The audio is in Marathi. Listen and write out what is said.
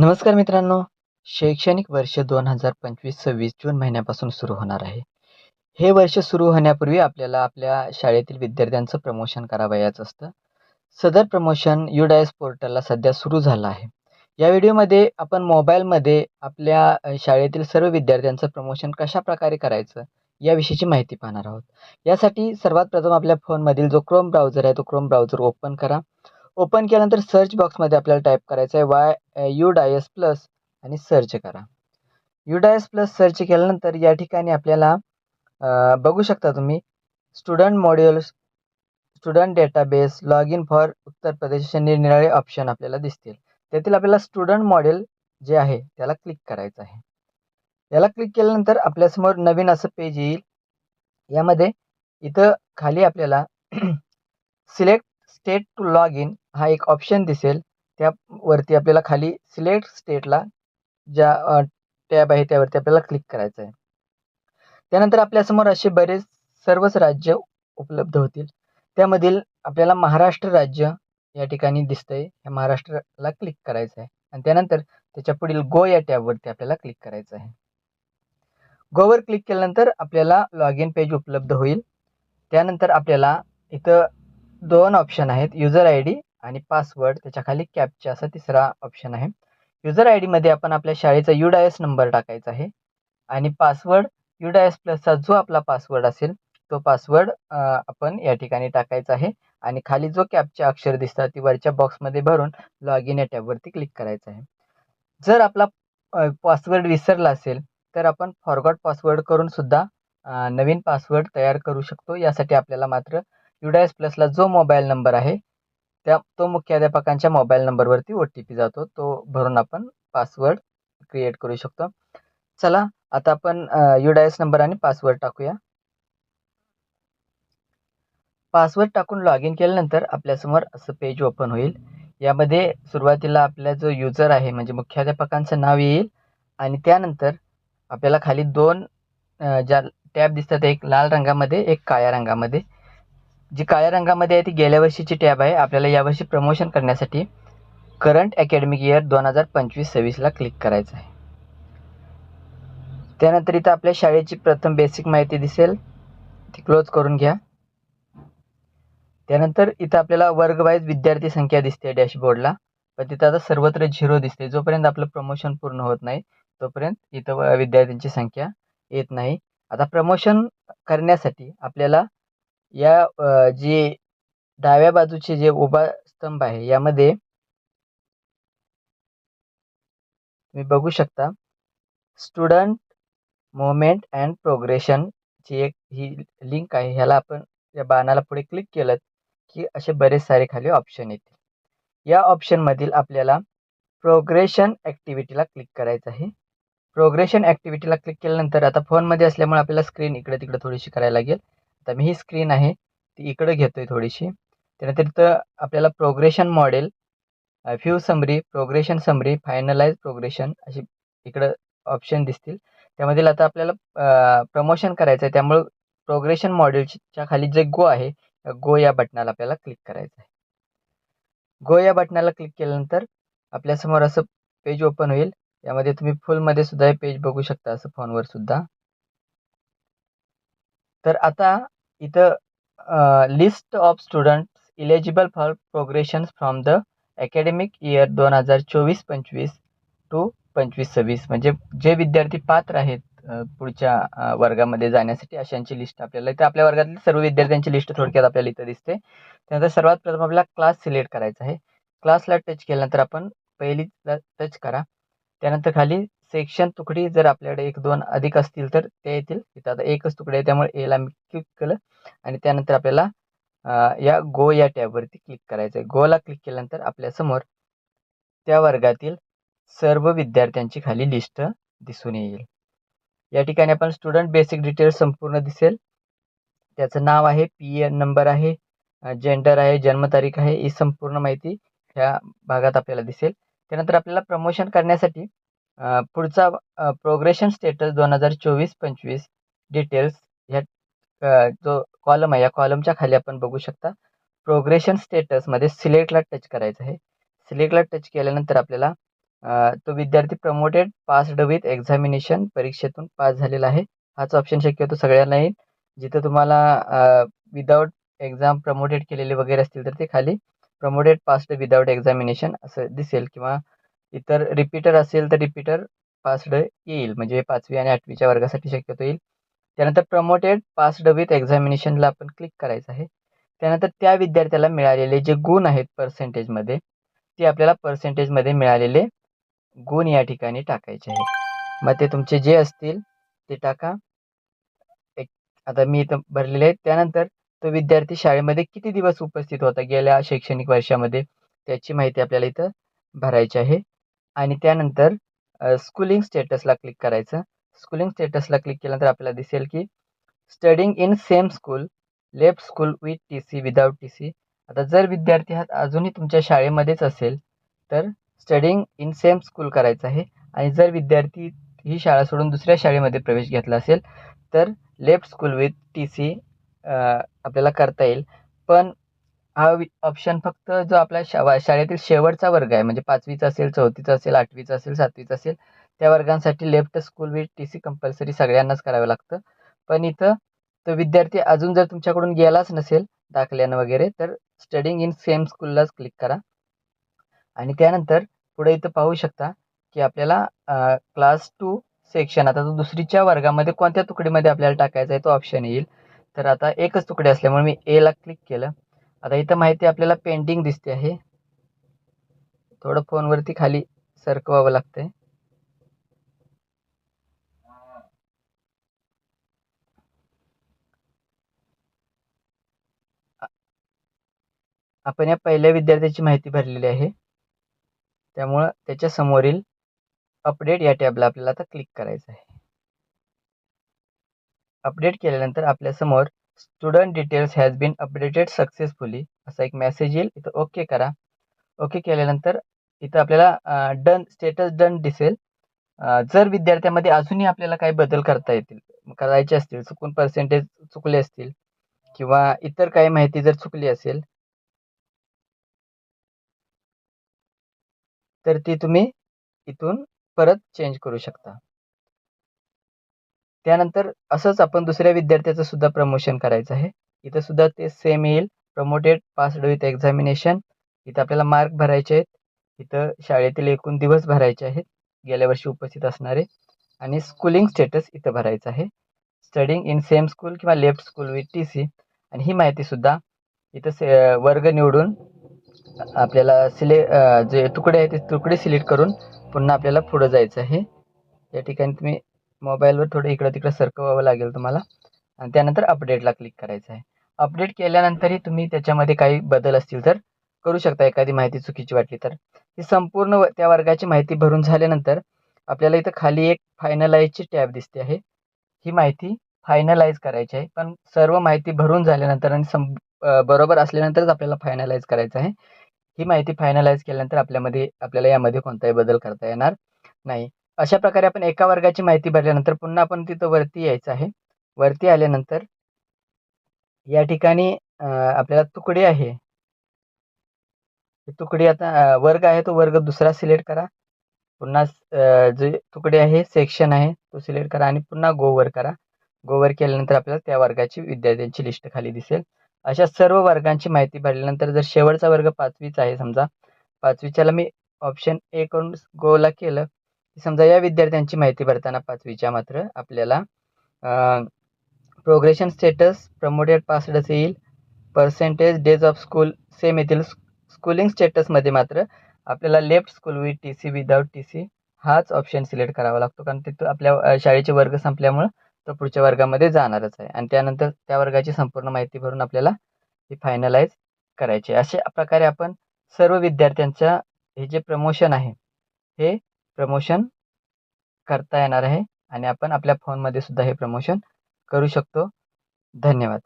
नमस्कार मित्रांनो. शैक्षणिक वर्ष दोन हजार पंचवीस सव्वीस जून महिन्यापासून सुरू होणार आहे. हे वर्ष सुरू होण्यापूर्वी आपल्याला आपल्या शाळेतील विद्यार्थ्यांचं प्रमोशन करावयाचं असतं. सदर प्रमोशन युडायस पोर्टलला सध्या सुरू झालं आहे. या व्हिडिओमध्ये आपण मोबाईलमध्ये आपल्या शाळेतील सर्व विद्यार्थ्यांचं प्रमोशन कशा प्रकारे करायचं याविषयीची माहिती पाहणार आहोत. यासाठी सर्वात प्रथम आपल्या फोनमधील जो क्रोम ब्राउझर आहे तो क्रोम ब्राउझर ओपन करा. ओपन केल्यानंतर सर्च बॉक्समध्ये आपल्याला टाईप करायचं आहे वाय यू डायस प्लस आणि सर्च करा. यू डायस प्लस सर्च केल्यानंतर या ठिकाणी आपल्याला बघू शकता तुम्ही student modules student database log in for Uttar Pradesh असे निरनिराळे ऑप्शन आपल्याला दिसतील. त्यातील आपल्याला स्टुडंट मॉडेल जे आहे त्याला क्लिक करायचं आहे. याला क्लिक केल्यानंतर आपल्यासमोर नवीन असं पेज येईल. यामध्ये इथं खाली आपल्याला select state to log in हा एक ऑप्शन दिसेल. त्यावरती आपल्याला खाली सिलेक्ट स्टेटला ज्या टॅब आहे त्यावरती आपल्याला क्लिक करायचं आहे. त्यानंतर आपल्यासमोर असे बरेच सर्वच राज्य उपलब्ध होतील. त्यामधील आपल्याला महाराष्ट्र राज्य या ठिकाणी दिसतंय. ह्या महाराष्ट्राला क्लिक करायचं आहे. आणि त्यानंतर त्याच्या पुढील गो या टॅबवरती आपल्याला क्लिक करायचं आहे. गोवर क्लिक केल्यानंतर आपल्याला लॉग इन पेज उपलब्ध होईल. त्यानंतर आपल्याला इथं दोन ऑप्शन आहेत. युजर आय डी आणि पासवर्ड त्याच्याखाली कॅपचा असा तिसरा ऑप्शन आहे. युजर आय डीमध्ये आपण आपल्या शाळेचा यू डायस नंबर टाकायचा आहे. आणि पासवर्ड यू डायस प्लसचा जो आपला पासवर्ड असेल तो पासवर्ड आपण या ठिकाणी टाकायचा आहे. आणि खाली जो कॅपचे अक्षर दिसतात ती वरच्या बॉक्समध्ये भरून लॉग इन या टॅबवरती क्लिक करायचं आहे. जर आपला पासवर्ड विसरला असेल तर आपण फॉरगॉट पासवर्ड करून सुद्धा नवीन पासवर्ड तयार करू शकतो. यासाठी आपल्याला मात्र युडायस प्लसला जो मोबाईल नंबर आहे त्या तो मुख्याध्यापकांच्या मोबाईल नंबरवरती ओ टी पी जातो. तो भरून आपण पासवर्ड क्रिएट करू शकतो. चला आता आपण युडायस नंबर आणि पासवर्ड टाकूया. पासवर्ड टाकून लॉग इन केल्यानंतर आपल्यासमोर असं पेज ओपन होईल. यामध्ये सुरुवातीला आपला जो युजर आहे म्हणजे मुख्याध्यापकांचं नाव येईल आणि त्यानंतर आपल्याला खाली दोन ज्या टॅब दिसतात एक लाल रंगामध्ये एक काळ्या रंगामध्ये. जी काळ्या रंगामध्ये आहे ती गेल्या वर्षीची टॅब आहे. आपल्याला यावर्षी प्रमोशन करण्यासाठी करंट अकॅडमिक इयर दोन हजार पंचवीस सव्वीसला क्लिक करायचं आहे. त्यानंतर इथं आपल्या शाळेची प्रथम बेसिक माहिती दिसेल. ती क्लोज करून घ्या. त्यानंतर इथं आपल्याला वर्गवाईज विद्यार्थी संख्या दिसते डॅशबोर्डला पण तिथं आता सर्वत्र झिरो दिसते. जोपर्यंत आपलं प्रमोशन पूर्ण होत नाही तोपर्यंत इथं विद्यार्थ्यांची संख्या येत नाही. आता प्रमोशन करण्यासाठी आपल्याला या अ, जे डाव्या बाजूचे जे उभा स्तंभ आहे यामध्ये तुम्ही बघू शकता स्टुडंट मुवमेंट अँड प्रोग्रेशनची एक ही लिंक आहे. ह्याला आपण या बाणाला पुढे क्लिक केलं की असे बरेच सारे खाली ऑप्शन येतील. या ऑप्शनमधील आपल्याला प्रोग्रेशन ॲक्टिव्हिटीला क्लिक करायचं आहे. प्रोग्रेशन ॲक्टिव्हिटीला क्लिक केल्यानंतर आता फोनमध्ये असल्यामुळे आपल्याला स्क्रीन इकडे तिकडे थोडीशी करायला लागेल. आता मी ही स्क्रीन आहे ती इकडे घेतोय थोडीशी. त्यानंतर इथं आपल्याला progression model few summary progression summary finalize progression अशी इकडं ऑप्शन दिसतील. त्यामधील आता आपल्याला प्रमोशन करायचं आहे त्यामुळं प्रोग्रेशन मॉडेलच्या खाली जे गो आहे गो या बटनाला आपल्याला क्लिक करायचं आहे. गो या बटनाला क्लिक केल्यानंतर आपल्यासमोर असं पेज ओपन होईल. यामध्ये तुम्ही फुलमध्ये सुद्धा हे पेज बघू शकता असं फोनवर सुद्धा. तर आता इथं list of students eligible for progression from the academic year दोन हजार चोवीस पंचवीस टू पंचवीस सव्वीस म्हणजे जे विद्यार्थी पात्र आहेत पुढच्या वर्गामध्ये जाण्यासाठी अशांची लिस्ट आपल्याला इथं आपल्या वर्गातील सर्व विद्यार्थ्यांची लिस्ट थोडक्यात आपल्याला इथं दिसते. त्यानंतर सर्वात प्रथम आपल्याला क्लास सिलेक्ट करायचा आहे. क्लासला टच केल्यानंतर आपण पहिलीला टच करा. त्यानंतर खाली सेक्शन तुकडी जर आपल्याकडे एक दोन अधिक असतील तर ते येतील. इथं आता एकच तुकडे आहे त्यामुळे एला मी क्लिक केलं. आणि त्यानंतर आपल्याला या गो या टॅबवरती क्लिक करायचं आहे गोला क्लिक केल्यानंतर आपल्यासमोर त्या वर्गातील सर्व विद्यार्थ्यांची खाली लिस्ट दिसून येईल. या ठिकाणी आपण स्टुडंट बेसिक डिटेल्स संपूर्ण दिसेल. त्याचं नाव आहे पी एन नंबर आहे जेंडर आहे जन्मतारीख आहे ही संपूर्ण माहिती ह्या भागात आपल्याला दिसेल. त्यानंतर आपल्याला प्रमोशन करण्यासाठी पुढचा प्रोग्रेशन स्टेटस दोन हजार चोवीस पंचवीस डिटेल्स ह्या जो कॉलम आहे या कॉलमच्या खाली आपण बघू शकता. प्रोग्रेशन स्टेटसमध्ये सिलेक्टला टच करायचं आहे. सिलेक्टला टच केल्यानंतर आपल्याला तो विद्यार्थी प्रमोटेड पास्ड विथ एक्झामिनेशन परीक्षेतून पास झालेला आहे. हाच ऑप्शन शक्यतो सगळ्यांना येईल जिथं तुम्हाला विदाऊट एक्झाम प्रमोटेड केलेले वगैरे असतील तर ते खाली. प्रमोटेड पास्ड विदाऊट एक्झामिनेशन असं दिसेल किंवा इतर रिपीटर असेल तर रिपीटर पासड येईल. म्हणजे पाचवी आणि आठवीच्या वर्गासाठी शक्यतो येईल. त्यानंतर प्रमोटेड पासड विथ एक्झामिनेशनला आपण क्लिक करायचं आहे. त्यानंतर त्या विद्यार्थ्याला मिळालेले जे गुण आहेत पर्सेंटेजमध्ये ते आपल्याला पर्सेंटेजमध्ये मिळालेले गुण या ठिकाणी टाकायचे आहेत. मग ते तुमचे जे असतील ते टाका. एक आता मी इथं भरलेले आहेत. त्यानंतर तो विद्यार्थी शाळेमध्ये किती दिवस उपस्थित होता गेल्या शैक्षणिक वर्षामध्ये? त्याची माहिती आपल्याला इथं भरायची आहे. आणि त्यानंतर स्कूलिंग स्टेटसला क्लिक करायचं. स्कूलिंग स्टेटसला क्लिक केल्यानंतर आपल्याला दिसेल की studying in same school left school with T C without T C आता जर विद्यार्थी हा अजूनही तुमच्या शाळेमध्येच असेल तर स्टडिंग इन सेम स्कूल करायचं आहे. आणि जर विद्यार्थी ही शाळा सोडून दुसऱ्या शाळेमध्ये प्रवेश घेतला असेल तर left school with T C आपल्याला करता येईल. पण हा ऑप्शन फक्त जो आपल्या शा शाळेतील शेवटचा वर्ग आहे. म्हणजे पाचवीचा असेल चौथीचा असेल आठवीचा असेल सातवीचा असेल त्या वर्गांसाठी left school with T C compulsory सगळ्यांनाच करावं लागतं. पण इथं तो विद्यार्थी अजून जर तुमच्याकडून गेलाच नसेल दाखल्यानं वगैरे तर स्टडिंग इन सेम स्कूललाच क्लिक करा. आणि त्यानंतर पुढे इथं पाहू शकता की आपल्याला क्लास टू सेक्शन आता तो दुसरीच्या वर्गामध्ये कोणत्या तुकडीमध्ये आपल्याला टाकायचा आहे तो ऑप्शन येईल. तर आता एकच तुकडे असल्यामुळे मी एला क्लिक केलं. आता इथं माहिती आपल्याला पेंडिंग दिसते आहे. थोडं फोनवरती खाली सरकवावं लागतंय. आपण या पहिल्या विद्यार्थ्याची माहिती भरलेली आहे. त्यामुळं त्याच्या समोरील अपडेट या टॅबला आपल्याला आता क्लिक करायचं आहे. अपडेट केल्यानंतर आपल्यासमोर student details has been updated successfully असा एक मेसेज येईल. इथं ओके करा. ओके केल्यानंतर इथं आपल्याला डन स्टेटस डन दिसेल. जर विद्यार्थ्यामध्ये अजूनही आपल्याला काही बदल करता येतील करायचे असतील चुकून पर्सेंटेज चुकले असतील किंवा इतर काही माहिती जर चुकली असेल तर ती तुम्ही इथून परत चेंज करू शकता. त्यानंतर असंच आपण दुसऱ्या विद्यार्थ्याचं सुद्धा प्रमोशन करायचं आहे. इथं सुद्धा ते सेम येईल. प्रमोटेड पास्ड विथ एक्झामिनेशन इथं आपल्याला मार्क भरायचे आहेत. इथं शाळेतील एकूण दिवस भरायचे आहेत. गेल्या वर्षी उपस्थित असणारे. आणि स्कूलिंग स्टेटस इथं भरायचं आहे. स्टडिंग इन सेम स्कूल किंवा left school with T C आणि ही माहितीसुद्धा इथं से वर्ग निवडून आपल्याला सिले जे तुकडे आहेत ते तुकडे सिलेक्ट करून पुन्हा आपल्याला पुढं जायचं आहे. या ठिकाणी तुम्ही मोबाईलवर थोडं इकडं तिकडं सरकवावं लागेल तुम्हाला. आणि त्यानंतर अपडेटला क्लिक करायचं आहे. अपडेट केल्यानंतरही तुम्ही त्याच्यामध्ये काही बदल असतील तर करू शकता. एखादी माहिती चुकीची वाटली तर. ही संपूर्ण त्या वर्गाची माहिती भरून झाल्यानंतर आपल्याला इथं खाली एक फायनलाईजची टॅब दिसते आहे. ही माहिती फायनलाइज करायची आहे. पण सर्व माहिती भरून झाल्यानंतर आणि सं बरोबर असल्यानंतरच आपल्याला फायनलाइज करायचं आहे. ही माहिती फायनलाइज केल्यानंतर आपल्यामध्ये आपल्याला यामध्ये कोणताही बदल करता येणार नाही. अशा प्रकारे आपण एका वर्गाची माहिती भरल्यानंतर पुन्हा आपण तिथं वरती यायचं आहे. वरती आल्यानंतर या ठिकाणी आपल्याला तुकडे आहे. तुकडी आता वर्ग आहे तो वर्ग दुसरा सिलेक्ट करा. पुन्हा जे तुकडे आहे सेक्शन आहे तो सिलेक्ट करा आणि पुन्हा गोवर करा. गोवर केल्यानंतर आपल्याला त्या वर्गाची विद्यार्थ्यांची लिस्ट खाली दिसेल. अशा सर्व वर्गांची माहिती भरल्यानंतर जर शेवटचा वर्ग पाचवीचा आहे समजा. पाचवीच्याला मी ऑप्शन ए करून गोला केलं समजा या विद्यार्थ्यांची माहिती भरताना पाचवीच्या मात्र आपल्याला प्रोग्रेशन स्टेटस प्रमोटेड पासड येईल. Percentage days of school same येथील स्कूलिंग स्टेटसमध्ये मात्र आपल्याला left school with T C without T C हाच ऑप्शन सिलेक्ट करावा लागतो. कारण तिथं आपल्या शाळेचे वर्ग संपल्यामुळं तो पुढच्या वर्गामध्ये जाणारच आहे. आणि त्यानंतर त्या वर्गाची संपूर्ण माहिती भरून आपल्याला ती फायनलाइज करायची अशा प्रकारे आपण सर्व विद्यार्थ्यांच्या हे जे प्रमोशन आहे हे प्रमोशन करता येणार आहे आणि आपण आपल्या फोनमध्ये सुद्धा हे प्रमोशन करू शकतो. धन्यवाद.